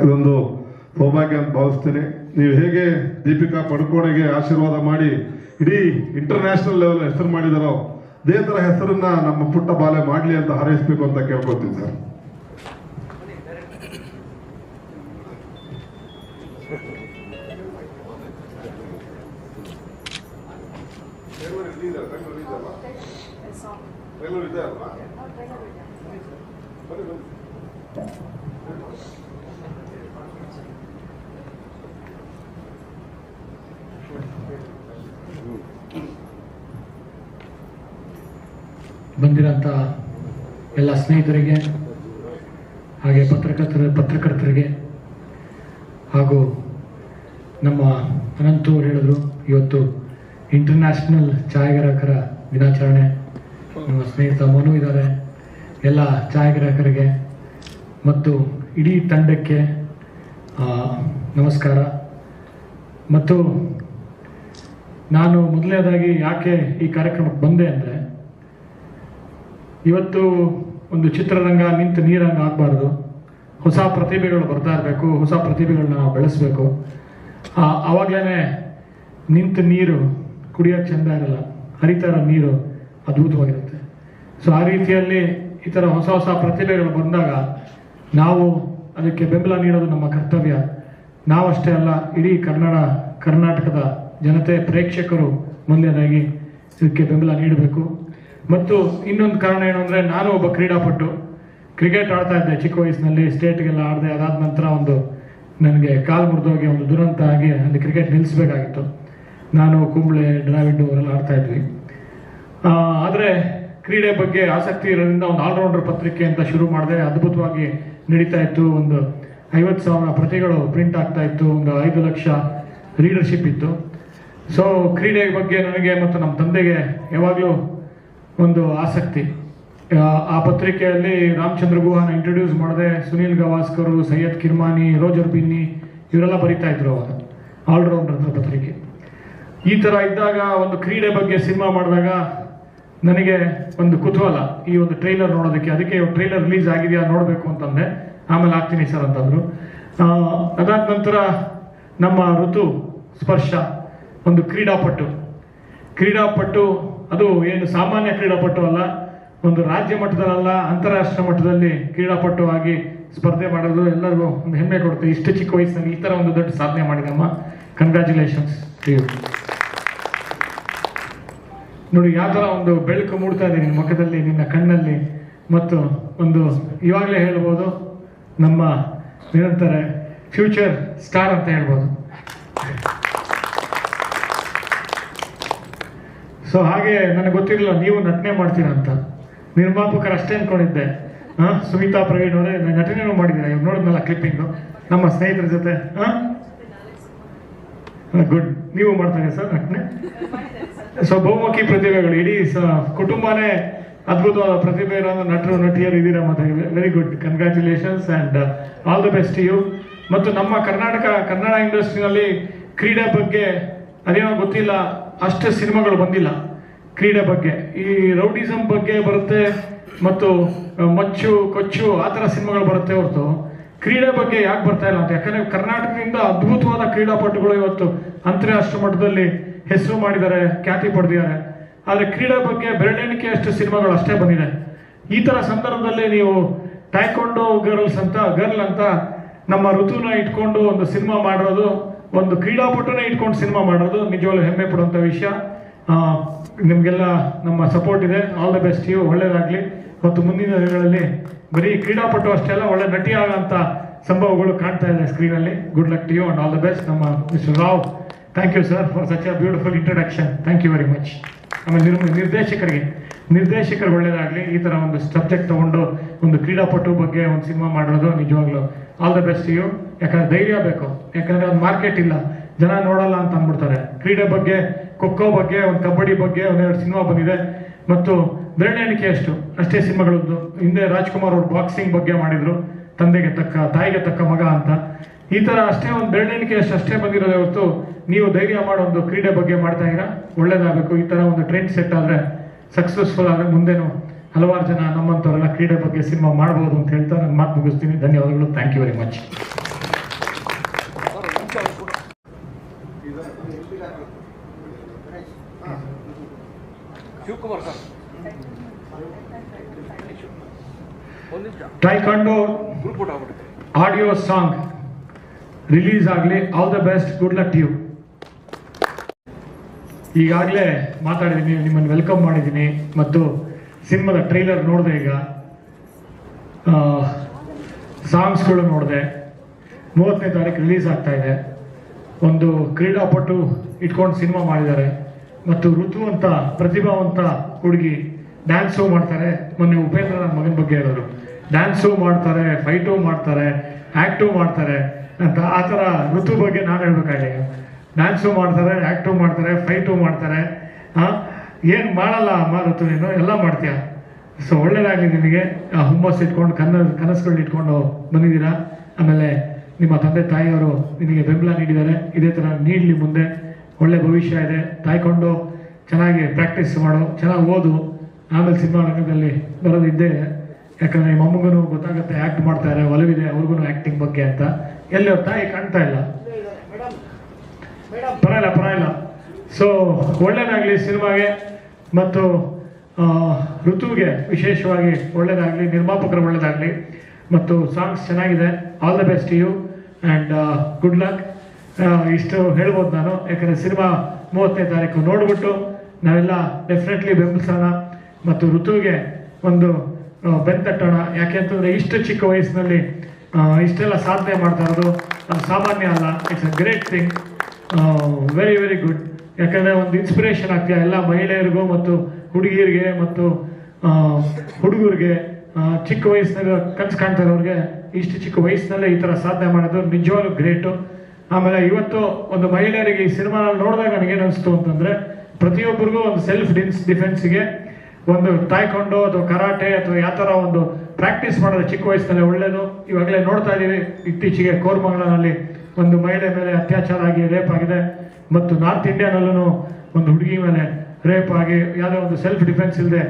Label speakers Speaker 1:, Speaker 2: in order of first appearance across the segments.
Speaker 1: ಇದೊಂದು ಸೌಭಾಗ್ಯ ಅಂತ ಭಾವಿಸ್ತೇನೆ. ನೀವು ಹೇಗೆ ದೀಪಿಕಾ ಪಡುಕೋಣೆಗೆ ಆಶೀರ್ವಾದ ಮಾಡಿ ಇಡೀ ಇಂಟರ್ನ್ಯಾಷನಲ್ ಲೆವೆಲ್ ಹೆಸರು ಮಾಡಿದಾರೋ ಅದೇ ತರ ಹೆಸರನ್ನ ನಮ್ಮ ಪುಟ್ಟ ಬಾಲೆ ಮಾಡ್ಲಿ ಅಂತ ಹಾರೈಸ್ಬೇಕು ಅಂತ ಕೇಳ್ಕೊತೀನಿ ಸರ್.
Speaker 2: ಬಂದಿರೋಂಥ ಎಲ್ಲ ಸ್ನೇಹಿತರಿಗೆ, ಹಾಗೆ ಪತ್ರಕರ್ತರ, ಪತ್ರಕರ್ತರಿಗೆ, ಹಾಗೂ ನಮ್ಮ ಅನಂತವ್ರು ಹೇಳಿದ್ರು, ಇವತ್ತು ಇಂಟರ್ನ್ಯಾಷನಲ್ ಛಾಯಾಗ್ರಾಹಕರ ದಿನಾಚರಣೆ. ನಮ್ಮ ಸ್ನೇಹಿತ ಮನು ಇದ್ದಾರೆ. ಎಲ್ಲ ಛಾಯಾಗ್ರಾಹಕರಿಗೆ ಮತ್ತು ಇಡೀ ತಂಡಕ್ಕೆ ನಮಸ್ಕಾರ. ಮತ್ತು ನಾನು ಮೊದಲನೇದಾಗಿ ಯಾಕೆ ಈ ಕಾರ್ಯಕ್ರಮಕ್ಕೆ ಬಂದೆ ಅಂದರೆ ಇವತ್ತು ಒಂದು ಚಿತ್ರರಂಗ ನಿಂತು ನೀರಂಗ ಆಗಬಾರ್ದು. ಹೊಸ ಪ್ರತಿಭೆಗಳು ಬರ್ತಾ ಇರಬೇಕು, ಹೊಸ ಪ್ರತಿಭೆಗಳನ್ನ ನಾವು ಬೆಳೆಸಬೇಕು ಆವಾಗಲೇ ನಿಂತು ನೀರು ಕುಡಿಯೋಕ್ಕೆ ಚೆಂದ ಇರಲ್ಲ. ಹರಿತಾ ಇರೋ ನೀರು ಅದ್ಭುತವಾಗಿರುತ್ತೆ. ಸೊ ಆ ರೀತಿಯಲ್ಲಿ ಈ ಥರ ಹೊಸ ಹೊಸ ಪ್ರತಿಭೆಗಳು ಬಂದಾಗ ನಾವು ಅದಕ್ಕೆ ಬೆಂಬಲ ನೀಡೋದು ನಮ್ಮ ಕರ್ತವ್ಯ. ನಾವಷ್ಟೇ ಅಲ್ಲ, ಇಡೀ ಕನ್ನಡ, ಕರ್ನಾಟಕದ ಜನತೆ, ಪ್ರೇಕ್ಷಕರು ಮೊದಲನೇದಾಗಿ ಇದಕ್ಕೆ ಬೆಂಬಲ ನೀಡಬೇಕು. ಮತ್ತು ಇನ್ನೊಂದು ಕಾರಣ ಏನು ಅಂದರೆ ನಾನು ಒಬ್ಬ ಕ್ರೀಡಾಪಟು. ಕ್ರಿಕೆಟ್ ಆಡ್ತಾ ಇದ್ದೆ ಚಿಕ್ಕ ವಯಸ್ಸಿನಲ್ಲಿ ಸ್ಟೇಟ್ಗೆಲ್ಲ ಆಡಿದೆ ಅದಾದ ನಂತರ ಒಂದು ನನಗೆ ಕಾಲು ಮುರಿದೋಗಿ ಒಂದು ದುರಂತ ಆಗಿ ಅಲ್ಲಿ ಕ್ರಿಕೆಟ್ ನಿಲ್ಲಿಸಬೇಕಾಗಿತ್ತು. ನಾನು ಕುಂಬ್ಳೆ, ಡ್ರಾವಿಡ್ ಅವರೆಲ್ಲ ಆಡ್ತಾ ಇದ್ವಿ. ಆದರೆ ಕ್ರೀಡೆ ಬಗ್ಗೆ ಆಸಕ್ತಿ ಇರೋದ್ರಿಂದ ಒಂದು ಆಲ್ರೌಂಡರ್ ಪತ್ರಿಕೆ ಅಂತ ಶುರು ಮಾಡಿದೆ. ಅದ್ಭುತವಾಗಿ ನಡೀತಾ ಇತ್ತು. ಒಂದು ಐವತ್ತು ಸಾವಿರ ಪ್ರತಿಗಳು ಪ್ರಿಂಟ್ ಆಗ್ತಾ ಇತ್ತು. ಒಂದು ಐದು ಲಕ್ಷ ರೀಡರ್ಶಿಪ್ ಇತ್ತು. ಸೊ ಕ್ರೀಡೆ ಬಗ್ಗೆ ನನಗೆ ಮತ್ತು ನಮ್ಮ ತಂದೆಗೆ ಯಾವಾಗಲೂ ಒಂದು ಆಸಕ್ತಿ. ಆ, ಪತ್ರಿಕೆಯಲ್ಲಿ ರಾಮಚಂದ್ರ ಗುಹಾನ ಇಂಟ್ರೊಡ್ಯೂಸ್ ಮಾಡಿದೆ ಸುನೀಲ್ ಗವಾಸ್ಕರ್ ಸೈಯದ್ ಕಿರ್ಮಾನಿ ರೋಜರ್ ಬಿನ್ನಿ ಇವರೆಲ್ಲ ಬರಿತಾ ಇದ್ರು ಅವಾಗ. ಆಲ್ರೌಂಡರ್ ಪತ್ರಿಕೆ. ಈ ತರ ಇದ್ದಾಗ ಒಂದು ಕ್ರೀಡೆ ಬಗ್ಗೆ ಸಿನಿಮಾ ಮಾಡಿದಾಗ ನನಗೆ ಒಂದು ಕುತೂಹಲ ಈ ಒಂದು ಟ್ರೈಲರ್ ನೋಡೋದಕ್ಕೆ. ಅದಕ್ಕೆ ಟ್ರೈಲರ್ ರಿಲೀಸ್ ಆಗಿದೆಯಾ ನೋಡಬೇಕು ಅಂತಂದೆ. ಆಮೇಲೆ ಆಗ್ತೀನಿ ಸರ್ ಅಂತಂದ್ರು. ಅದಾದ ನಂತರ ನಮ್ಮ ಋತು ಸ್ಪರ್ಶ ಒಂದು ಕ್ರೀಡಾಪಟು. ಕ್ರೀಡಾಪಟು ಅದು ಏನು ಸಾಮಾನ್ಯ ಕ್ರೀಡಾಪಟು ಅಲ್ಲ, ಒಂದು ರಾಜ್ಯ ಮಟ್ಟದಲ್ಲ, ಅಂತಾರಾಷ್ಟ್ರೀಯ ಮಟ್ಟದಲ್ಲಿ ಕ್ರೀಡಾಪಟು ಆಗಿ ಸ್ಪರ್ಧೆ ಮಾಡಲು ಎಲ್ಲರಿಗೂ ಒಂದು ಹೆಮ್ಮೆ ಕೊಡುತ್ತೆ. ಇಷ್ಟು ಚಿಕ್ಕ ವಯಸ್ಸಿನಲ್ಲಿ ಈ ಥರ ಒಂದು ದೊಡ್ಡ ಸಾಧನೆ ಮಾಡಿದಮ್ಮ ಕಂಗ್ರ್ಯಾಚುಲೇಷನ್ಸ್ ನೋಡಿ, ಯಾವ ಥರ ಒಂದು ಬೆಳಕು ಮೂಡ್ತಾ ಇದೆ ನಿನ್ನ ಮುಖದಲ್ಲಿ, ನಿನ್ನ ಕಣ್ಣಲ್ಲಿ, ಮತ್ತು ಒಂದು ಇವಾಗಲೇ ಹೇಳ್ಬೋದು, ನಮ್ಮ ನಿರಂತರ ಫ್ಯೂಚರ್ ಸ್ಟಾರ್ ಅಂತ ಹೇಳ್ಬೋದು. ಸೊ ಹಾಗೆ ನನಗೆ ಗೊತ್ತಿರಲಿಲ್ಲ, ನೀವು ನಟನೆ ಮಾಡ್ತೀರಾ ಅಂತ. ನಿರ್ಮಾಪಕರು ಅಷ್ಟೇ ಅನ್ಕೊಂಡಿದ್ದೆ. ಹಾ? ಸುಮಿತಾ ಪ್ರವೀಣ್ ಅವರೇ ನಟನೆನೂ ಮಾಡಿದ್ದೀರಾ ಇವ್ರು ನೋಡಿದ್ನಲ್ಲ ಕ್ಲಿಪ್ಪಿಂಗು ನಮ್ಮ ಸ್ನೇಹಿತರ ಜೊತೆ. ಹಾ? ಗುಡ್ ನೀವು ಮಾಡ್ತಾರೆ ಸರ್ ನಟನೆ? ಸೊ ಬಹುಮುಖಿ ಪ್ರತಿಭೆಗಳು, ಇಡೀ ಸ- ಕುಟುಂಬನೇ ಅದ್ಭುತವಾದ ಪ್ರತಿಭೆ ಇರೋ ನಟರು, ನಟಿಯರು ಇದ್ದೀರಾ ಮತ್ತೆ very good congratulations and all the best you ಮತ್ತು ನಮ್ಮ ಕರ್ನಾಟಕ, ಕನ್ನಡ ಇಂಡಸ್ಟ್ರಿನಲ್ಲಿ ಕ್ರೀಡೆ ಬಗ್ಗೆ ಅದೇನೋ ಗೊತ್ತಿಲ್ಲ. ಅಷ್ಟು ಸಿನಿಮಾಗಳು ಬಂದಿಲ್ಲ. ಕ್ರೀಡೆ ಬಗ್ಗೆ. ಈ ರೌಡಿಸಮ್ ಬಗ್ಗೆ ಬರುತ್ತೆ ಮತ್ತು ಮಚ್ಚು, ಕೊಚ್ಚು ಆ ಥರ ಸಿನಿಮಾಗಳು ಬರುತ್ತೆ ಹೊರತು. ಕ್ರೀಡೆ ಬಗ್ಗೆ ಯಾಕೆ ಬರ್ತಾ ಇಲ್ಲ ಅಂತ? ಯಾಕಂದರೆ ಕರ್ನಾಟಕದಿಂದ ಅದ್ಭುತವಾದ ಕ್ರೀಡಾಪಟುಗಳು ಇವತ್ತು ಅಂತಾರಾಷ್ಟ್ರ ಮಟ್ಟದಲ್ಲಿ ಹೆಸರು ಮಾಡಿದ್ದಾರೆ, ಖ್ಯಾತಿ ಪಡೆದಿದ್ದಾರೆ. ಆದರೆ ಕ್ರೀಡೆ ಬಗ್ಗೆ ಬೆರಳೆಣಿಕೆಯಷ್ಟು ಸಿನಿಮಾಗಳು ಅಷ್ಟೇ ಬಂದಿದೆ. ಈ ಥರ ಸಂದರ್ಭದಲ್ಲಿ ನೀವು ಟೈಕೊಂಡೋ ಗರ್ಲ್ಸ್ ಅಂತ ಗರ್ಲ್ ಅಂತ ನಮ್ಮ ಋತುನ ಇಟ್ಕೊಂಡು ಒಂದು ಸಿನಿಮಾ ಮಾಡಿರೋದು ಒಂದು ಕ್ರೀಡಾಪಟುನೇ ಇಟ್ಕೊಂಡು ಸಿನಿಮಾ ಮಾಡೋದು, ನಿಜವಾಗ್ಲೂ ಹೆಮ್ಮೆ ಪಡುವಂಥ ವಿಷಯ. ನಿಮಗೆಲ್ಲ ನಮ್ಮ ಸಪೋರ್ಟ್ ಇದೆ. ಆಲ್ ದ ಬೆಸ್ಟ್ ಯು ಒಳ್ಳೇದಾಗ್ಲಿ. ಮತ್ತು ಮುಂದಿನ ದಿನಗಳಲ್ಲಿ ಬರೀ ಕ್ರೀಡಾಪಟು ಅಷ್ಟೇ ಅಲ್ಲ, ಒಳ್ಳೆ ನಟಿ ಸಂಭವಗಳು ಕಾಣ್ತಾ ಇದೆ ಸ್ಕ್ರೀನಲ್ಲಿ good luck to you and all the best ನಮ್ಮ mister Rao thank you sir for such a beautiful introduction thank you very much ಆಮೇಲೆ ನಿರ್ದೇಶಕರಿಗೆ. ನಿರ್ದೇಶಕರು ಒಳ್ಳೇದಾಗಲಿ, ಈ ಥರ ಒಂದು ಸಬ್ಜೆಕ್ಟ್ ತಗೊಂಡು ಒಂದು ಕ್ರೀಡಾಪಟು ಬಗ್ಗೆ ಒಂದು ಸಿನಿಮಾ ಮಾಡೋದು ನಿಜವಾಗ್ಲೂ ಆಲ್ ದ ಬೆಸ್ಟ್ ಯು ಯಾಕಂದ್ರೆ ಧೈರ್ಯ ಬೇಕು. ಯಾಕಂದ್ರೆ ಒಂದು ಮಾರ್ಕೆಟ್ ಇಲ್ಲ. ಜನ ನೋಡಲ್ಲ ಅಂತ ಅಂದ್ಬಿಡ್ತಾರೆ. ಕ್ರೀಡೆ ಬಗ್ಗೆ, ಖೋಖೋ ಬಗ್ಗೆ, ಒಂದು ಕಬಡ್ಡಿ ಬಗ್ಗೆ ಒಂದೆರಡು ಸಿನಿಮಾ ಬಂದಿದೆ. ಮತ್ತು ಬೆರಳೆಣಿಕೆ ಅಷ್ಟು. ಅಷ್ಟೇ ಸಿನಿಮಾಗಳದ್ದು. ಹಿಂದೆ ರಾಜ್ಕುಮಾರ್ ಅವರು ಬಾಕ್ಸಿಂಗ್ ಬಗ್ಗೆ ಮಾಡಿದ್ರು. ತಂದೆಗೆ ತಕ್ಕ, ತಾಯಿಗೆ ತಕ್ಕ ಮಗ ಅಂತ. ಈ ತರ ಅಷ್ಟೇ ಒಂದು ಬೆರಳೆಣಿಕೆ ಅಷ್ಟು ಅಷ್ಟೇ ಬಂದಿರೋದೇ ಹೊರತು ನೀವು ಧೈರ್ಯ ಮಾಡೋ ಒಂದು ಕ್ರೀಡೆ ಬಗ್ಗೆ ಮಾಡ್ತಾ ಇದ್ದೀರಾ ಒಳ್ಳೇದಾಗಬೇಕು. ಈ ತರ ಒಂದು ಟ್ರೆಂಡ್ ಸೆಟ್ ಆದ್ರೆ ಸಕ್ಸಸ್ಫುಲ್ ಆದರೆ ಮುಂದೇನು ಹಲವಾರು ಜನ ನಮ್ಮಂಥವರೆಲ್ಲ ಕ್ರೀಡೆ ಬಗ್ಗೆ ಸಿನಿಮಾ ಮಾಡ್ಬೋದು ಅಂತ ಹೇಳ್ತಾ ನಾನು ಮಾತು ಮುಗಿಸ್ತೀನಿ. ಧನ್ಯವಾದಗಳು. ಥ್ಯಾಂಕ್ ಯು ವೆರಿ ಮಚ್ ಟೈಕಂಡು ಆಡಿಯೋ ಸಾಂಗ್ ರಿಲೀಸ್ ಆಗಲಿ. All the best good luck you ಈಗಾಗಲೇ ಮಾತಾಡಿದ್ದೀನಿ ನಿಮ್ಮನ್ನು ವೆಲ್ಕಮ್ ಮಾಡಿದ್ದೀನಿ ಮತ್ತು ಸಿನಿಮಾದ ಟ್ರೈಲರ್ ನೋಡಿದೆ ಈಗ. ಸಾಂಗ್ಸ್ಗಳು ನೋಡಿದೆ. ಮೂವತ್ತನೇ ತಾರೀಕು ರಿಲೀಸ್ ಆಗ್ತಾ ಇದೆ. ಒಂದು ಕ್ರೀಡಾಪಟು ಇಟ್ಕೊಂಡು ಸಿನಿಮಾ ಮಾಡಿದ್ದಾರೆ. ಮತ್ತು ಋತು ಅಂತ ಪ್ರತಿಭಾವಂತ ಹುಡುಗಿ ಡ್ಯಾನ್ಸು ಮಾಡ್ತಾರೆ. ಮೊನ್ನೆ ಉಪೇಂದ್ರ ನನ್ನ ಮಗನ ಬಗ್ಗೆ ಹೇಳಿದ್ರು ಡ್ಯಾನ್ಸು ಮಾಡ್ತಾರೆ ಫೈಟು ಮಾಡ್ತಾರೆ ಆ್ಯಕ್ಟು ಮಾಡ್ತಾರೆ ಅಂತ ಆ ಥರ ಋತು ಬಗ್ಗೆ ನಾನು ಹೇಳ್ಬೇಕಾಗಿದೆ. ಡ್ಯಾನ್ಸು ಮಾಡ್ತಾರೆ ಆ್ಯಕ್ಟು ಮಾಡ್ತಾರೆ ಫೈಟು ಮಾಡ್ತಾರೆ ಹಾಂ ಏನು ಮಾಡಲ್ಲ ಮಾರುತ್ತು ನೀನು? ಎಲ್ಲ ಮಾಡ್ತೀಯ? ಸೊ ಒಳ್ಳೇದಾಗಲಿ ನಿಮಗೆ ಆ ಹುಮ್ಮಸ್ ಇಟ್ಕೊಂಡು, ಕನ್ನ ಕನಸುಗಳನ್ನ ಇಟ್ಕೊಂಡು ಬಂದಿದ್ದೀರಾ? ಆಮೇಲೆ ನಿಮ್ಮ ತಂದೆ ತಾಯಿಯವರು ನಿನಗೆ ಬೆಂಬಲ ನೀಡಿದ್ದಾರೆ. ಇದೇ ಥರ ನೀಡಲಿ ಮುಂದೆ. ಒಳ್ಳೆ ಭವಿಷ್ಯ ಇದೆ. ತಾಯ್ಕೊಂಡು ಚೆನ್ನಾಗಿ ಪ್ರಾಕ್ಟೀಸ್ ಮಾಡು. ಚೆನ್ನಾಗಿ ಓದು. ಆಮೇಲೆ ಸಿನಿಮಾ ರಂಗದಲ್ಲಿ ಬರೋದು ಇದ್ದೇ ಇದೆ. ಯಾಕಂದ್ರೆ ನಿಮ್ಮ ಅಮ್ಮಗೂ ಗೊತ್ತಾಗುತ್ತೆ ಆ್ಯಕ್ಟ್ ಮಾಡ್ತಾರೆ ಒಲವಿದೆ ಅವ್ರಿಗೂ ಆ್ಯಕ್ಟಿಂಗ್ ಬಗ್ಗೆ ಅಂತ. ಎಲ್ಲಿ ಅವ್ರ ತಾಯಿ ಕಾಣ್ತಾ ಇಲ್ಲ. ಪರವಾಗಿಲ್ಲ ಪರವಾಗಿಲ್ಲ. ಸೊ ಒಳ್ಳೇದಾಗಲಿ ಸಿನಿಮಾಗೆ ಮತ್ತು ಋತುವಿಗೆ ವಿಶೇಷವಾಗಿ ಒಳ್ಳೇದಾಗಲಿ, ನಿರ್ಮಾಪಕರು ಒಳ್ಳೇದಾಗಲಿ ಮತ್ತು ಸಾಂಗ್ಸ್ ಚೆನ್ನಾಗಿದೆ. All the best you and good luck ಇಷ್ಟು ಹೇಳ್ಬೋದು ನಾನು. ಯಾಕಂದರೆ ಸಿನಿಮಾ ಮೂವತ್ತನೇ ತಾರೀಕು ನೋಡಿಬಿಟ್ಟು ನಾವೆಲ್ಲ ಡೆಫಿನೆಟ್ಲಿ ಬೆಂಬಲಿಸೋಣ ಮತ್ತು ಋತುವಿಗೆ ಒಂದು ಬೆಂತಟ್ಟೋಣ. ಯಾಕೆ ಅಂತಂದರೆ ಇಷ್ಟು ಚಿಕ್ಕ ವಯಸ್ಸಿನಲ್ಲಿ ಇಷ್ಟೆಲ್ಲ ಸಾಧನೆ ಮಾಡ್ತಾ ಇರೋದು ಅದು ಸಾಮಾನ್ಯ ಅಲ್ಲ. It's a great thing very very good ಯಾಕಂದರೆ ಒಂದು ಇನ್ಸ್ಪಿರೇಷನ್ ಆಗ್ತೀಯ ಎಲ್ಲ ಮಹಿಳೆಯರಿಗೂ ಮತ್ತು ಹುಡುಗಿಯರಿಗೆ ಮತ್ತು ಹುಡುಗರಿಗೆ ಚಿಕ್ಕ ವಯಸ್ಸಿನಾಗ ಕನಸು ಕಾಣ್ತಾ ಇರೋರಿಗೆ ಇಷ್ಟು ಚಿಕ್ಕ ವಯಸ್ಸಿನಲ್ಲೇ ಈ ಥರ ಸಾಧನೆ ಮಾಡೋದು ನಿಜವಾಗ್ಲೂ ಗ್ರೇಟು ಆಮೇಲೆ ಇವತ್ತು ಒಂದು ಮಹಿಳೆಯರಿಗೆ ಈ ಸಿನಿಮಾನಲ್ಲಿ ನೋಡಿದಾಗ ನನಗೇನು ಅನಿಸ್ತು ಅಂತಂದರೆ, ಪ್ರತಿಯೊಬ್ಬರಿಗೂ ಒಂದು ಸೆಲ್ಫ್ ಡಿನ್ಸ್ ಡಿಫೆನ್ಸ್ಗೆ ಒಂದು ತಾಯ್ಕೊಂಡು ಅಥವಾ ಕರಾಟೆ ಅಥವಾ ಯಾವ ಥರ ಒಂದು ಪ್ರಾಕ್ಟೀಸ್ ಮಾಡೋದು ಚಿಕ್ಕ ವಯಸ್ಸಿನಲ್ಲೇ ಒಳ್ಳೇದು. ಇವಾಗಲೇ ನೋಡ್ತಾ ಇದ್ದೀವಿ. ಇತ್ತೀಚೆಗೆ ಕೋರ್ಮಂಗಲನಲ್ಲಿ ಒಂದು ಮಹಿಳೆ ಮೇಲೆ ಅತ್ಯಾಚಾರ ಆಗಿ ರೇಪ್ ಆಗಿದೆ ಮತ್ತು ನಾರ್ತ್ ಇಂಡಿಯಾನಲ್ಲೂ ಒಂದು ಹುಡುಗಿ ಮೇಲೆ ರೇಪ್ ಆಗಿ ಯಾವುದೋ ಒಂದು ಸೆಲ್ಫ್ ಡಿಫೆನ್ಸ್ ಇಲ್ಲದೆ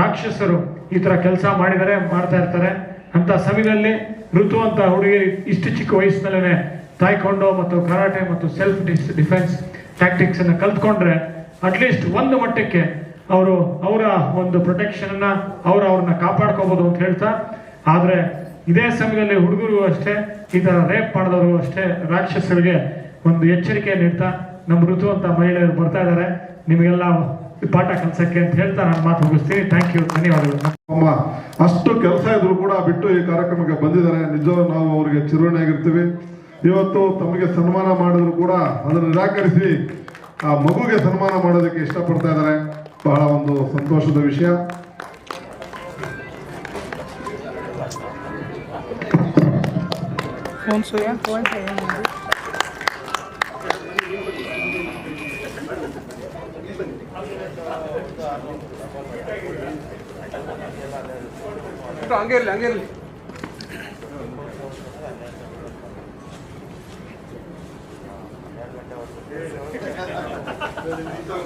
Speaker 2: ರಾಕ್ಷಸರು ಈ ಥರ ಕೆಲಸ ಮಾಡಿದರೆ, ಮಾಡ್ತಾ ಇರ್ತಾರೆ. ಅಂತ ಸಮಯದಲ್ಲಿ ಋತು ಅಂತ ಹುಡುಗಿ ಇಷ್ಟು ಚಿಕ್ಕ ವಯಸ್ಸಿನಲ್ಲೇ ತಾಯ್ಕೊಂಡು ಮತ್ತು ಕರಾಟೆ ಮತ್ತು ಸೆಲ್ಫ್ ಡಿಸ್ ಡಿಫೆನ್ಸ್ ಟ್ಯಾಕ್ಟಿಕ್ಸನ್ನು ಕಲ್ತ್ಕೊಂಡ್ರೆ ಅಟ್ಲೀಸ್ಟ್ ಒಂದು ಮಟ್ಟಕ್ಕೆ ಅವರು ಅವರ ಒಂದು ಪ್ರೊಟೆಕ್ಷನನ್ನು ಅವರು ಅವ್ರು ಅವ್ರನ್ನ ಕಾಪಾಡ್ಕೋಬೋದು ಅಂತ ಹೇಳ್ತಾ, ಆದ್ರೆ ಇದೇ ಸಮಯದಲ್ಲಿ ಹುಡುಗರು ಅಷ್ಟೇ, ಈ ತರ ರೇಪ್ ಮಾಡಿದವರು ಅಷ್ಟೇ ರಾಕ್ಷಸರಿಗೆ ಒಂದು ಎಚ್ಚರಿಕೆ ನೀಡ್ತಾ, ನಮ್ಮ ಋತು ಅಂತ ಮಹಿಳೆಯರು ಬರ್ತಾ ಇದ್ದಾರೆ. ನಿಮಗೆಲ್ಲ ಪಾಠ ಕಲ್ಸಕ್ಕೆ ಅಂತ ಹೇಳ್ತಾ ನಾನು ಮಾತು ಮುಗಿಸ್ತೀನಿ. ಥ್ಯಾಂಕ್ ಯು ಧನ್ಯವಾದಗಳು.
Speaker 1: ಅಮ್ಮ, ಅಷ್ಟು ಕೆಲಸ ಇದ್ರು ಕೂಡ ಬಿಟ್ಟು ಈ ಕಾರ್ಯಕ್ರಮಕ್ಕೆ ಬಂದಿದ್ದಾರೆ. ನಿಜ ನಾವು ಅವರಿಗೆ ಚಿರುಣಿಯಾಗಿರ್ತೀವಿ ಇವತ್ತು ತಮಗೆ ಸನ್ಮಾನ ಮಾಡಿದ್ರು ಕೂಡ ಅದನ್ನು ನಿರಾಕರಿಸಿ ಆ ಮಗುಗೆ ಸನ್ಮಾನ ಮಾಡೋದಕ್ಕೆ ಇಷ್ಟಪಡ್ತಾ ಇದ್ದಾರೆ. ಬಹಳ ಒಂದು ಸಂತೋಷದ ವಿಷಯ.
Speaker 3: ಪುಟ್ಟ ಹಂಗೆ ಇರಲಿ ಹಂಗೆ ಇರಲಿ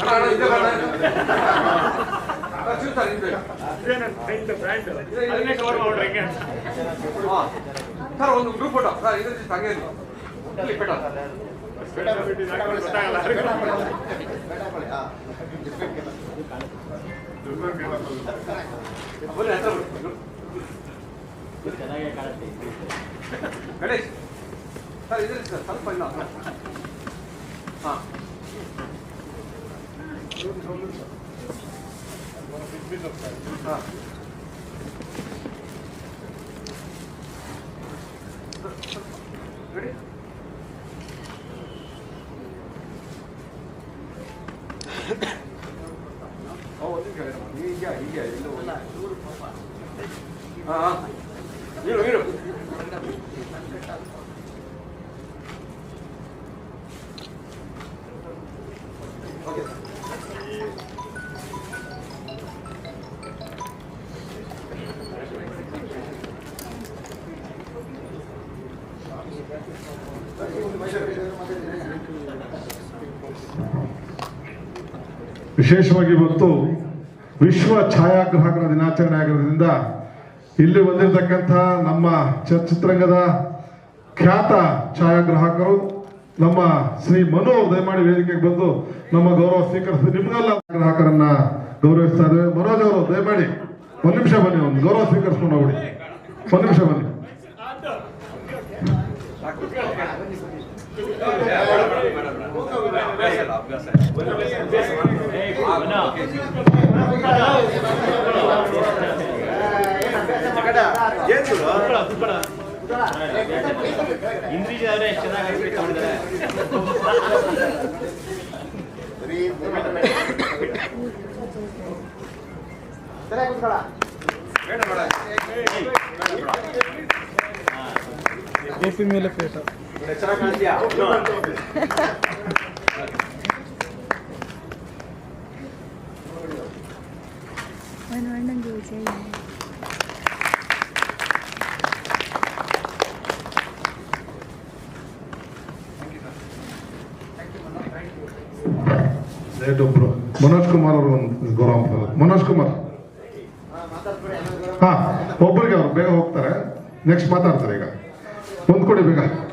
Speaker 3: ಅಣ್ಣ ಅಣ್ಣ ಇದೆ ಬೇಡ ಅಣ್ಣ, ಸರ್ ಹಿಂದೆ ಹಾಂ ಸರ್ ಒಂದು ಗ್ರೂಪ್ ಫೋಟೋ ಸರ್ ಇದ್ರ ಜೊತೆ ಹಂಗೆ ಇರಲಿ ಇಲ್ಲಿ ಪೇಟ ಬನ್ನಿ ಹತ್ರ ಬನ್ನಿ. ಗಣೇಶ್. ಸರ್ ಇದ್ರಿ ಸರ್, ಸ್ವಲ್ಪ ಇಲ್ಲ. ಹಾಂ. ಹಾಂ.
Speaker 1: ವಿಶೇಷವಾಗಿ ಇವತ್ತು ವಿಶ್ವ ಛಾಯಾಗ್ರಾಹಕರ ದಿನಾಚರಣೆ ಆಗಿರೋದ್ರಿಂದ ಇಲ್ಲಿ ಬಂದಿರತಕ್ಕಂಥ ನಮ್ಮ ಚಿತ್ರರಂಗದ ಖ್ಯಾತ ಛಾಯಾಗ್ರಾಹಕರು, ನಮ್ಮ ಶ್ರೀ ಮನು ಅವರು ದಯಮಾಡಿ ವೇದಿಕೆಗೆ ಬಂದು ನಮ್ಮ ಗೌರವ ಸ್ವೀಕರಿಸಿ ನಿಮ್ಗೆಲ್ಲ ಗ್ರಾಹಕರನ್ನ ಗೌರವಿಸ್ತಾ ಇದ್ದೇವೆ. ಮನೋಜ್ ಅವರು, ದಯಮಾಡಿ ಒಂದು ನಿಮಿಷ ಬನ್ನಿ, ಒಂದು ಗೌರವ ಸ್ವೀಕರಿಸ್ಕೊಂಡು ಹೋಗಿ ಒಂದು ನಿಮಿಷ ಬನ್ನಿ.
Speaker 3: ಅಭ್ಯಾಸ. ಇಲ್ಲ ಅಭ್ಯಾಸ
Speaker 4: ಇಂದ್ರಿಜ ಅವರೇ ಎಷ್ಟು ಚೆನ್ನಾಗಿ ಅಭಿವೃದ್ಧಿ ಮಾಡಿದ್ದಾರೆ
Speaker 3: ಬೇಡ ಬೇಡ
Speaker 4: ಚೆನ್ನಾಗಿ ಕಾಣ್ತೀಯಾ
Speaker 5: ಒಂದು ಅಣ್ಣಂಗೆ ವಿಜಯ
Speaker 1: ಮನೋಜ್ ಕುಮಾರ್ ಅವರು ಒಂದು ಗೌರವ. ಮನೋಜ್ ಕುಮಾರ್. ಹಾ, ಒಬ್ಬರಿಗೆ ಅವ್ರು ಬೇಗ ಹೋಗ್ತಾರೆ. ನೆಕ್ಸ್ಟ್ ಮಾತಾಡ್ತಾರೆ ಈಗ. ಒಂದು ಕೊಡಿ ಬೇಗ.